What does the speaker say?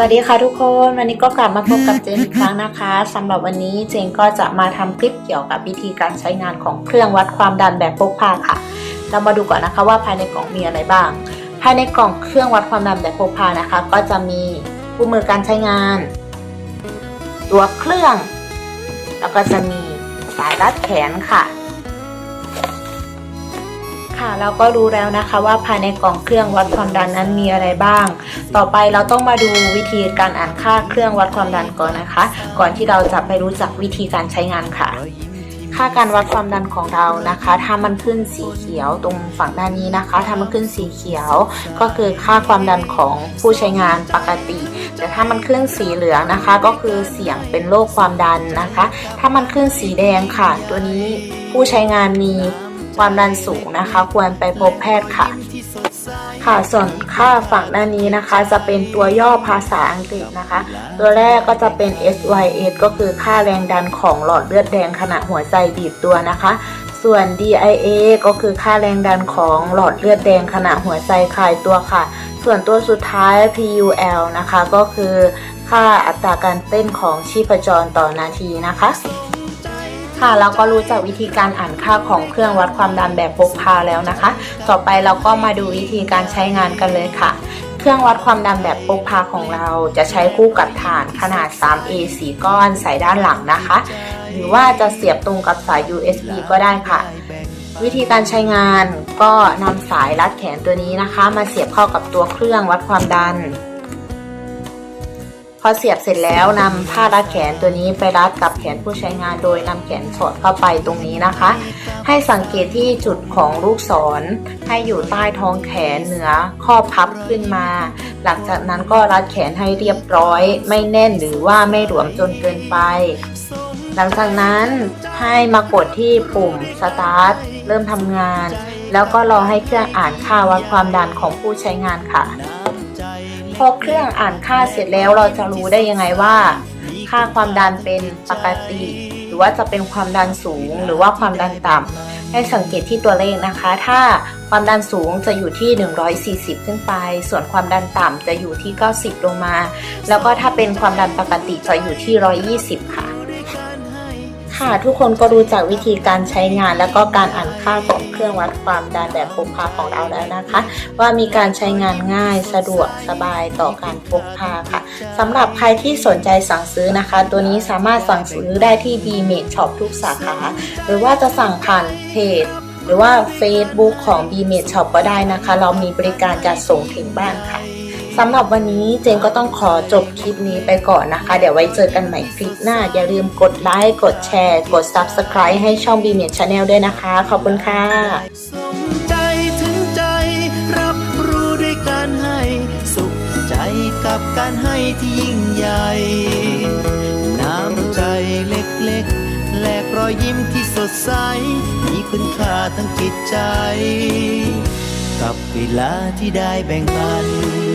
วัสดีค่ะทุกคนวันนี้ก็กลับมาพบกับเจนอีกครั้งนะคะสำหรับวันนี้เจนก็จะมาทำคลิปเกี่ยวกับวิธีการใช้งานของเครื่องวัดความดันแบบพกพาค่ะ เรามาดูก่อนนะคะว่าภายในกล่องมีอะไรบ้าง ภายในกล่องเครื่องวัดความดันแบบพกพานะคะ ก็จะมีคู่มือการใช้งาน ตัวเครื่อง แล้วก็จะมีสายรัดแขนค่ะ ค่ะเราก็รู้แล้วนะคะว่าภายในกล่องเครื่องวัดความดันนั้นมีอะไรบ้าง ต่อไปเราต้องมาดูวิธีการอ่านค่าเครื่องวัดความดันก่อนนะคะ ก่อนที่เราจะไปรู้จักวิธีการใช้งานค่ะ ค่าการวัดความดันของเรานะคะ ถ้ามันขึ้นสีเขียวตรงฝั่งด้านนี้นะคะ ถ้ามันขึ้นสีเขียว ก็คือค่าความดันของผู้ใช้งานปกติแต่ถ้ามันขึ้นสีเหลืองนะคะ ก็คือเสี่ยงเป็นโรคความดันนะคะ ถ้ามันขึ้นสีแดงค่ะ ตัวนี้ผู้ใช้งานมี ความดันสูงนะคะ ควรไปพบแพทย์ค่ะ ค่ะส่วนค่าฝั่งด้านนี้นะคะ จะเป็นตัวย่อภาษาอังกฤษนะคะ ตัวแรกก็จะเป็น SYS ก็คือค่าแรงดันของหลอดเลือดแดงขณะหัวใจบีบตัวนะคะ ส่วน DIA ก็คือค่าแรงดันของหลอดเลือดแดงขณะหัวใจคลายตัวค่ะ ส่วนตัวสุดท้าย PUL นะคะก็คือค่าอัตราการเต้นของชีพจรต่อนาทีนะคะ ค่ะเราก็รู้จักวิธีการอ่านค่าของเครื่องวัดความดันแบบพกพาแล้วนะคะ ต่อไปเราก็มาดูวิธีการใช้งานกันเลยค่ะ เครื่องวัดความดันแบบพกพาของเราจะใช้คู่กับฐานขนาด 3A 4 ก้อนใส่ด้านหลังนะคะ หรือว่าจะเสียบตรงกับสาย USB ก็ได้ค่ะ วิธีการใช้งานก็นำสายรัดแขนตัวนี้นะคะ มาเสียบเข้ากับตัวเครื่องวัดความดัน พอเสียบเสร็จแล้วนำผ้ารัดแขนตัวนี้ไปรัดกับแขนผู้ใช้งานโดยนำแขนสอดเข้าไปตรงนี้นะคะ ให้สังเกตที่จุดของลูกศร ให้อยู่ใต้ท้องแขนเหนือข้อพับขึ้นมา หลังจากนั้นก็รัดแขนให้เรียบร้อย ไม่แน่นหรือว่าไม่หลวมจนเกินไป หลังจากนั้นให้มากดที่ปุ่มสตาร์ทเริ่มทำงาน แล้วก็รอให้เครื่องอ่านค่าวัดความดันของผู้ใช้งานค่ะ อเครื่องอ่านค่าเสร็จแล้วเราจะรู้ได้ยังไงว่า ค่าความดันเป็นปกติ หรือว่าจะเป็นความดันสูง หรือว่าความดันต่ำให้สังเกตที่ตัวเลขนะคะ ถ้าความดันสูงจะอยู่ที่ 140 ขึ้นไป ส่วนความดันต่ำจะอยู่ที่ 90 ลงมา แล้วก็ถ้าเป็นความดันปกติจะอยู่ที่ 120 ค่ะ ค่ะ ทุกคนก็รู้จักวิธีการใช้งานแล้วก็การอ่านค่าของเครื่องวัดความดันแบบพกพาของเราแล้วนะคะ ว่ามีการใช้งานง่ายสะดวกสบายต่อการพกพาค่ะสำหรับใครที่สนใจสั่งซื้อนะคะ ตัวนี้สามารถสั่งซื้อได้ที่ b m a d e Shop ทุกสาขา หรือว่าจะสั่งผ่านเพจหรือว่า Facebook ของ b m a d e Shop ก็ได้นะคะ เรามีบริการจัดส่งถึงบ้านค่ะ สำหรับวันนี้เจนก็ต้องขอจบคลิปนี้ไปก่อนนะคะ เดี๋ยวไว้เจอกันใหม่คลิปหน้า อย่าลืมกดไลค์กดแชร์ กด Subscribe ให้ช่อง b m a d Channel ด้วยนะคะ ขอบคุณค่ะสมใจถึงใจ รับรู้ด้วยการให้ สุขใจกับการให้ที่ยิ่งใหญ่น้ำใจเล็กๆ แลกรอยยิ้มที่สดใส มีคุณค่าทั้งจิตใจ กับเวลาที่ได้แบ่งปัน